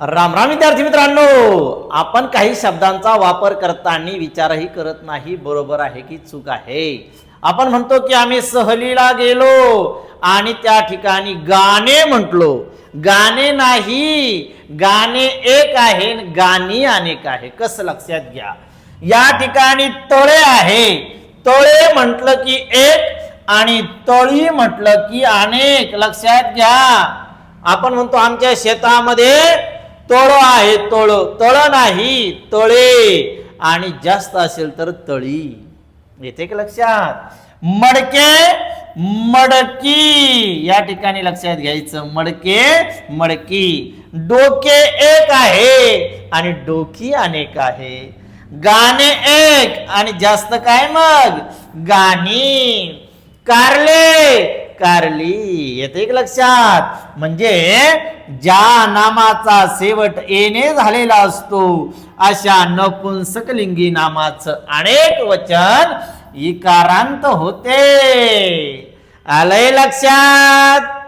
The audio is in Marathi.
राम राम विद्यार्थी मित्रांनो. आपण काही शब्दांचा वापर करताना विचारही करत नाही. बरोबर आहे की चूक आहे? आपण म्हणतो की आम्ही सहलीला गेलो आणि त्या ठिकाणी गाणे म्हटलो. गाणे नाही गाणे एक आहे गाणी अनेक आहे. कसं लक्षात घ्या. या ठिकाणी तळे आहे. तळे म्हटलं की एक आणि तळी म्हटलं की अनेक. लक्षात घ्या. आपण म्हणतो आमच्या शेतामध्ये तळ आहे तळ. तळ नाही तळे. आणि जास्त असेल तर तळी. येते का लक्षात? मडके मडकी. या ठिकाणी लक्षात घ्यायचं. मडके मडकी. डोके एक आहे आणि डोकी अनेक आहे. गाणे एक आणि जास्त काय मग? गाणी. कारले कारली येते एक लक्षात? म्हणजे ज्या नामाचा शेवट येणे झालेला असतो अशा नपुंसकलिंगी नामाचं अनेक वचन इकारांत होते. आलंय लक्षात?